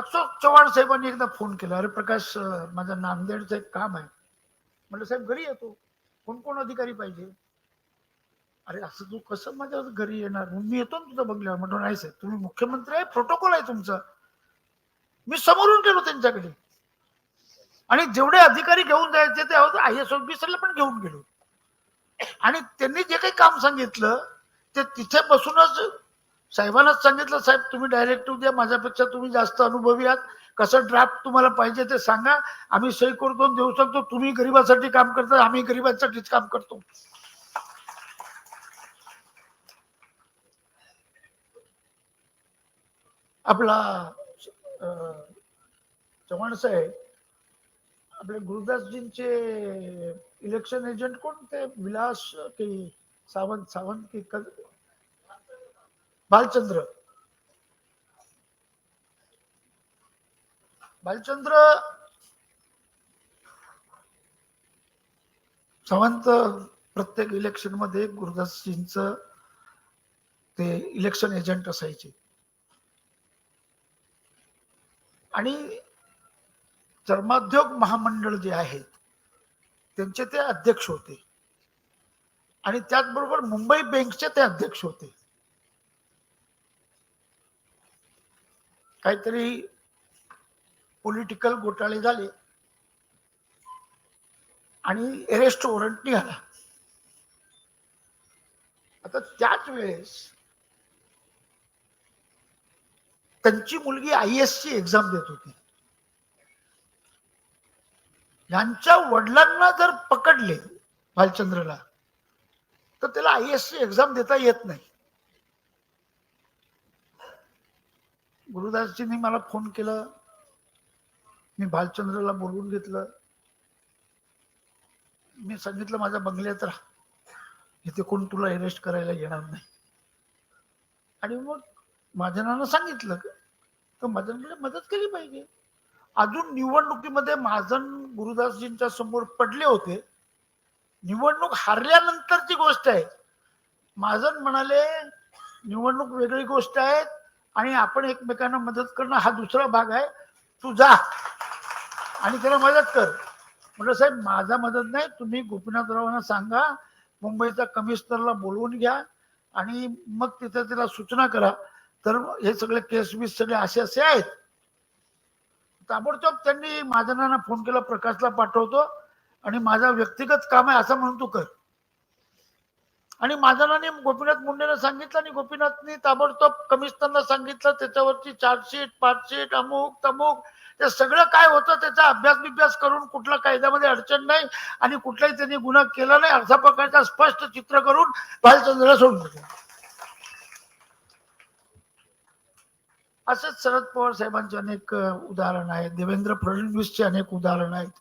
अक्षोक चव्हाण साहेबांनी एकदा फोन केला अरे प्रकाश माझं नांदेडचं एक काम आहे. म्हटलं साहेब घरी येतो कोण कोण अधिकारी पाहिजे? अरे असं तू कसं माझ्या घरी येणार? मी येतो ना तुझं बघल्यावर. म्हणून नाही साहेब तुम्ही मुख्यमंत्री आहे प्रोटोकॉल आहे तुमचा. मी समोरून गेलो त्यांच्याकडे. आणि जेवढे अधिकारी घेऊन जायचे ते आय एस ऑफिसरला पण घेऊन गेलो. आणि त्यांनी जे काही काम सांगितलं ते तिथे बसूनच साहेबांनाच सांगितलं साहेब तुम्ही डायरेक्टिव्ह द्या माझ्यापेक्षा तुम्ही जास्त अनुभवी आहात. कसं ड्राफ्ट तुम्हाला पाहिजे ते सांगा. आम्ही सही करतो देऊ शकतो. तुम्ही गरिबासाठी काम करता आम्ही गरिबांसाठीच काम करतो. आपला चव्हाण साहेब आपले गुरुदासजींचे इलेक्शन एजंट कोण? ते विलास की सावंत सावंत की बालचंद्र. बालचंद्र. सावंत प्रत्येक इलेक्शनमध्ये गुरुदासजींच ते इलेक्शन एजंट असायचे. आणि चर्माद्योग महामंडळ जे आहेत त्यांचे ते अध्यक्ष होते. आणि त्याचबरोबर मुंबई बँकचे ते अध्यक्ष होते. काहीतरी पॉलिटिकल घोटाळे झाले. आणि अरेस्ट वॉरंट निघाला. आता त्याच वेळेस त्यांची मुलगी आय एस ची एक्झाम देत होती. यांच्या वडिलांना जर पकडले भालचंद्रला तर त्याला आय एस ची एक्झाम देता येत नाही. गुरुदासजींनी मला फोन केला. मी भालचंद्रला बोलवून घेतलं. मी सांगितलं माझ्या बंगल्यात राहा. इथे कोण तुला अरेस्ट करायला येणार नाही. आणि मग महाजनानं सांगितलं तर महाजनाने मदत केली पाहिजे. अजून निवडणुकीमध्ये महाजन गुरुदासजींच्या समोर पडले होते. निवडणूक हारल्यानंतरची गोष्ट आहे. महाजन म्हणाले निवडणूक वेगळी गोष्ट आहे. आणि आपण एकमेकांना मदत करणं हा दुसरा भाग आहे. तू जा आणि त्याला मदत कर. म्हटलं साहेब माझा मदत नाही. तुम्ही गोपीनाथरावांना सांगा. मुंबईचा कमिशनरला बोलवून घ्या आणि मग तिथे त्याला सूचना करा. तर हे सगळे केस बीस सगळे असे असे आहेत. ताबडतोब त्यांनी महाजनांना फोन केला प्रकाशला पाठवतो. आणि माझा व्यक्तिगत काम आहे असं म्हणून तू कर. आणि महाजनाने गोपीनाथ मुंडेला सांगितलं आणि गोपीनाथनी ताबडतोब कमिशनरला सांगितलं त्याच्यावरची चार्जशीट पार्टशीट अमुक तमुक ते सगळं काय होतं त्याचा अभ्यास बिभ्यास करून कुठला कायद्यामध्ये अडचण नाही आणि कुठलाही त्यांनी गुन्हा केला नाही अशा प्रकारचा स्पष्ट चित्र करून भालचंद्रला सोडून दिलं. असेच शरद पवार साहेबांचे अनेक उदाहरण आहेत. देवेंद्र फडणवीसचे अनेक उदाहरण आहेत.